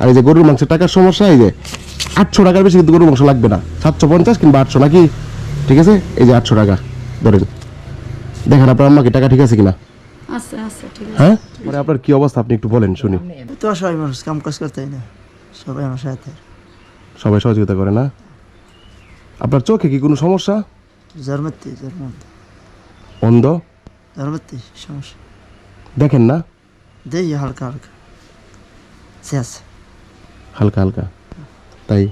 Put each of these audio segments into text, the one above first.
আর এই যে গরুর মাংসের টাকার সমস্যা এই যে আটশো টাকার বেশি কিন্তু গরুর মাংস লাগবে না। সাতশো পঞ্চাশ কিংবা আটশো নাকি? ঠিক আছে? এই যে আটশো টাকা। ধরেন দেখেন আপনার আম্মাকে টাকা ঠিক আছে কিনা? আচ্ছা আচ্ছা ঠিক হ্যাঁ? মানে আপনার কি অবস্থা আপনি একটু বলেন শুনি। তো সবাই মানুষ কাম কাজ করতে না? সবাই আমার সাথে সবাই সহযোগিতা করে না? আপনার চোখে কি কোনো সমস্যা? জন্মতে জন্মতে অন্ধ? জন্মতে সমস্যা। দেখেন না? দেই হালকা হালকা। শেষ হালকা হালকা। তাই?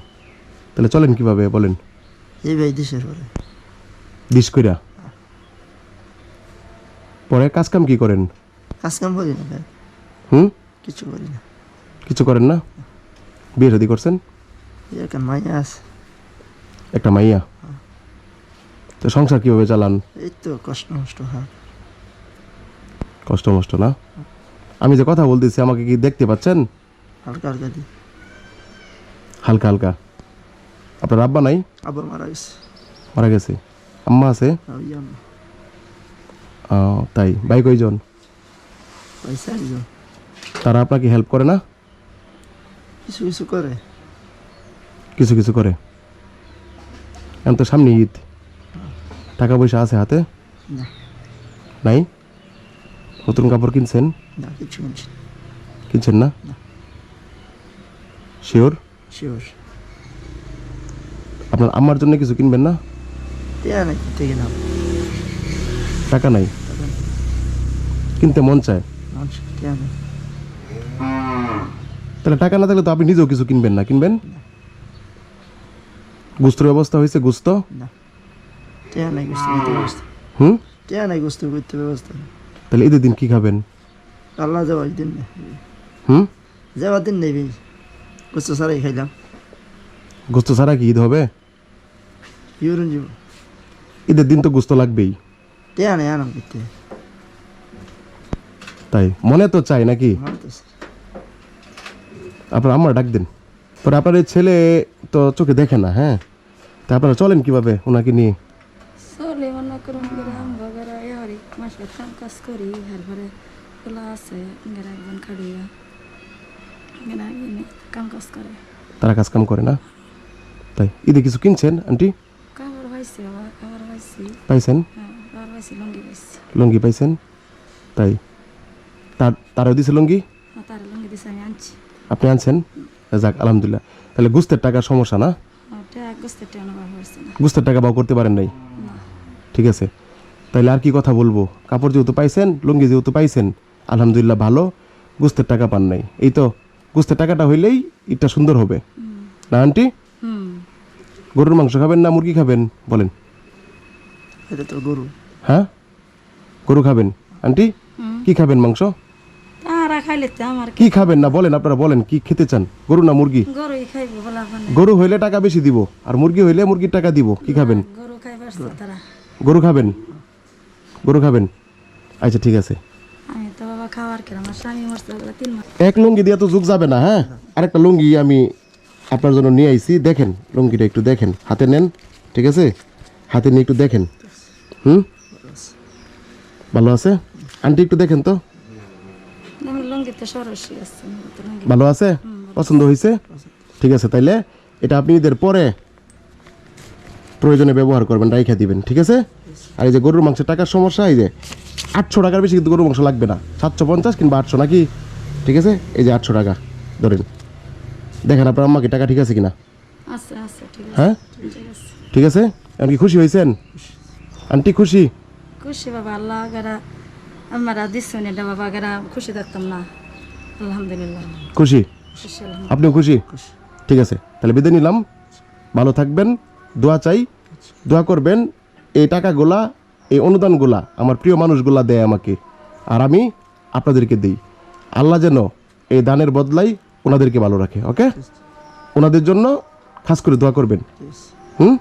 তাহলে চলেন কীভাবে বলেন। এই ভাই দেশের পরে। বিষ কইরা। পরে কাজ কাম কি করেন? কাজ কাম করি না ভাই। হুম? কিছু করি না। কিছু করেন না? বিয়ে শাদি করছেন? এখানে মাইয়া আছে। একটা মাইয়া? তো সংসার কীভাবে চালান? এই তো কষ্ট নষ্ট হয়। কষ্ট মষ্ট না? আমি যে কথা বলতেছি আমাকে কি দেখতে পাচ্ছেন? হালকা হালকা দিই হালকা হালকা। আপনার আব্বা নাই? আবার মারা গেছে। মারা গেছে। আম্মা আছে? তাই। ভাই কয়জন? তারা আপনাকে হেল্প করে না? কিছু কিছু করে। কিছু কিছু করে। এখন তো সামনে ঈদ। টাকা পয়সা আছে হাতে? নাই? নতুন কাপড় কিনছেন? কিনছেন না? শিওর শিওর আপনার আম্মার জন্য কিছু কিনবেন না? নাই টাকা নাই? কিনতে মন চায়? তাহলে টাকা না থাকলে তো আপনি নিজেও কিছু কিনবেন না। কিনবেন? গুস্তর ব্যবস্থা হয়েছে গুস্ত? হুম? নাই গোস্ত করতে ব্যবস্থা তাহলে ঈদের দিন কি খাবেন? আল্লাহ যাওয়ার দিন হুম? যাওয়ার দিন নেই গোস্ত সারাই খাইলাম। গোস্ত ছাড়া কি ঈদ হবে? ইউরন ঈদের দিন তো গুস্ত লাগবেই। আনাম তাই মনে তো চাই নাকি? আপনার আম্মার ডাক দিন। পরে আপনার এই ছেলে তো চোখে দেখে না হ্যাঁ? তা আপনারা চলেন কীভাবে ওনাকে নিয়ে? চলে মনে করুন গ্রাম বগেরা এবারে মাসে কাজ করি তারপরে খোলা আছে গেরা খাড়িয়া। গেরা এনে কাম কাজ করে। তারা কাজ কাম করে না? তাই। ঈদে কিছু কিনছেন আন্টি? পাইছেন? হ্যাঁ লঙ্গি পাইছি। লুঙ্গি পাইছেন? তাই। তার তারও দিছে লুঙ্গি? হ্যাঁ আপনি আনছেন? যাক আলহামদুলিল্লাহ। তাহলে গুস্তের টাকার সমস্যা না? না। গুস্তের টাকা বাও করতে পারেন নাই? ঠিক আছে। তাইলে আর কি কথা বলব? কাপড় যেহেতু পাইছেন লুঙ্গি যেহেতু পাইছেন আলহামদুলিল্লাহ ভালো গুস্তের টাকা পান নাই। এই তো গুস্তের টাকাটা হইলেই ঈদটা সুন্দর হবে। না আন্টি? গরুর মাংস খাবেন না মুরগি খাবেন? বলেন। এটা তো গরু। হ্যাঁ? গরু খাবেন। আন্টি? কি খাবেন মাংস? তারা খাইলে তো আমার কি খাবেন না বলেন আপনারা বলেন কি খেতে চান? গরু না মুরগি? গরুই খাইব বলা গরু হইলে টাকা বেশি দিব আর মুরগি হইলে মুরগির টাকা দিব। কি খাবেন? গরু খাইবার তারা। গরু খাবেন? গরু খাবেন? আচ্ছা ঠিক আছে। এক লুঙ্গি দিয়ে তো যুগ যাবে না হ্যাঁ? আরেকটা লুঙ্গি আমি আপনার জন্য নিয়ে আইছি দেখেন লুঙ্গিটা একটু দেখেন। হাতে নেন ঠিক আছে? হাতে নিয়ে একটু দেখেন। হুম? ভালো আছে? আন্টি একটু দেখেন তো। ভালো আছে? পছন্দ হয়েছে ঠিক আছে তাইলে এটা আপনি ঈদের পরে প্রয়োজনে ব্যবহার করবেন রাইখা দিবেন ঠিক আছে? আর এই যে গরুর মাংসের টাকার সমস্যা এই যে আটশো টাকার বেশি কিন্তু গরুর মাংস লাগবে না। সাতশো পঞ্চাশ কিংবা আটশো নাকি? ঠিক আছে? এই যে আটশো টাকা ধরেন। দেখেন আপনার আম্মাকে টাকা ঠিক আছে কিনা? হ্যাঁ? ঠিক আছে? আপনি খুশি হয়েছেন? আন্টি খুশি? খুশি বাবা আল্লাহ গেরা আমার দিচ্ছেন এটা বাবা গেরা খুশি থাকতাম না। আলহামদুলিল্লাহ। খুশি? আপনিও খুশি। ঠিক আছে তাহলে বিদায় নিলাম। ভালো থাকবেন দোয়া চাই দোয়া করবেন। এই টাকাগুলা, এই অনুদানগুলা আমার প্রিয় মানুষগুলা দেয় আমাকে। আর আমি আপনাদেরকে দিই। আল্লাহ যেন এই দানের বদলাই ওনাদেরকে ভালো রাখে, ওকে? ওনাদের জন্য খাস করে দোয়া করবেন। হুম?